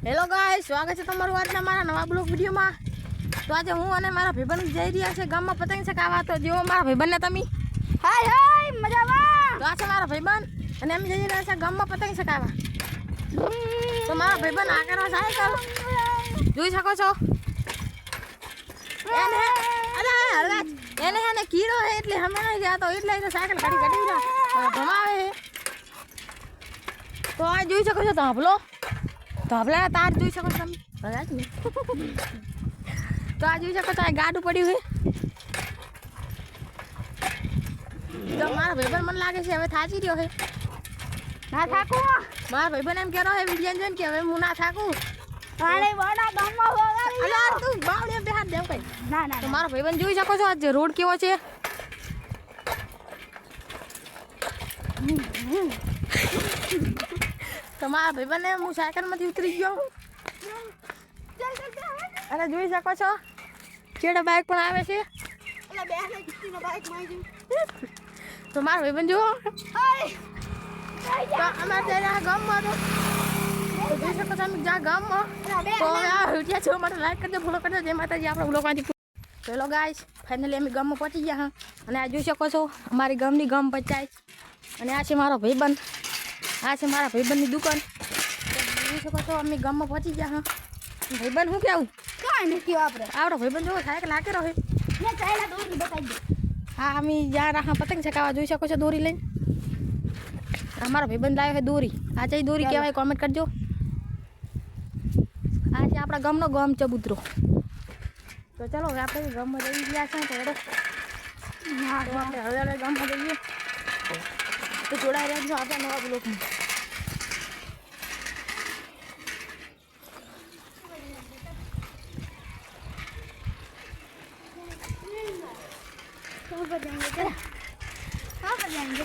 Hello ગાય સ્વાગત છે તમારું આજના મારા નવા બ્લોગ વિડીયોમાં. તો આજે હું અને મારા ભાઈબંધ જઈ રહ્યા છે ગામમાં પતંગ ચકાવવા તો જેવો મારા ભાઈબંધને તમે. હાય હાય મજામાં? તો આ છે મારા ભાઈબંધ અને એમ જઈ રહ્યા છે ગામમાં પતંગ ચકાવવા તો મારા ભાઈબંધ આ કરવા સાયકલ જોઈ શકો છો. એને અરે હરગાજ એને એને કીડો હે એટલે હમે નહીં ગયા તો એટલે એને સાયકલ કાઢી કાઢી ભમાવે હે. તો આ જોઈ શકો છો તો ધાભલો ધાભલા તાર જોઈ શકો છો તમે હરગાજ ને. તો આ જોઈ શકો છો આ ગાડું પડ્યું હે તો મારા ભાઈબંધ મને લાગે છે હવે થાચી રહ્યો હે ના થાકું. મારા ભાઈબંધ એમ કહેરો હે વિજયન જોઈને કે હવે હું ના થાકું. અરે બડા ગામમાં વગાડી અલા તું બાવળે બે હાથ દેવ કઈ. ના ના તો મારો ભાઈબંધ જોઈ શકો છો આજે રોડ કેવો છે. તો મારા ભાઈબંધને હું સાયકલમાંથી ઉતરી ગયો. અને જોઈ શકો છો ચેડા બાઇક પણ આવે છે. તો મારા ભાઈબંધ જુઓ. અમારે ત્યારે આ ગામમાં તો. જોઈ શકો છો અમે જ્યાં ગામમાં. તો આ વીડિયો જોવા માટે લાઈક કરજો ફોલો કરજો. જય માતાજી, આપણા બ્લોગમાંથી ફાઇનલી અમે ગામમાં પહોંચી ગયા હા. અને આ જોઈ શકો છો, અમારી ગામની ગામ પંચાયત. અને આ છે મારો ભાઈબંધ. આ છે મારા ભાઈબંધની દુકાન. જોઈ શકો છો અમે ગામમાં પહોંચી ગયા હા. ભાઈબંધ શું કેવું? કાઈ નથી આપણે. આવડો ભાઈબંધ જોવો સાયકલ લાગે રહે દોરી બતાવી દે. હા અમે જ્યાં રાહા પતંગ ચકાવવા જોઈ શકો છો દોરી લઈને. અમારો ભાઈબંધ લાવ્યો છે દોરી. આ જઈ દોરી કહેવાય કોમેન્ટ કરજો. આ છે આપણા ગામનો ગામ ચબૂતરો. તો ચાલો હવે આપણે ગામમાં જઈ ગયા છે તો આપણે હવે હવે ગામમાં જઈએ. તો જોડાઈ રહેજો આપણા નવા બ્લોકમાં कहाँ पर जाएंगे चला कहाँ पर जाएंगे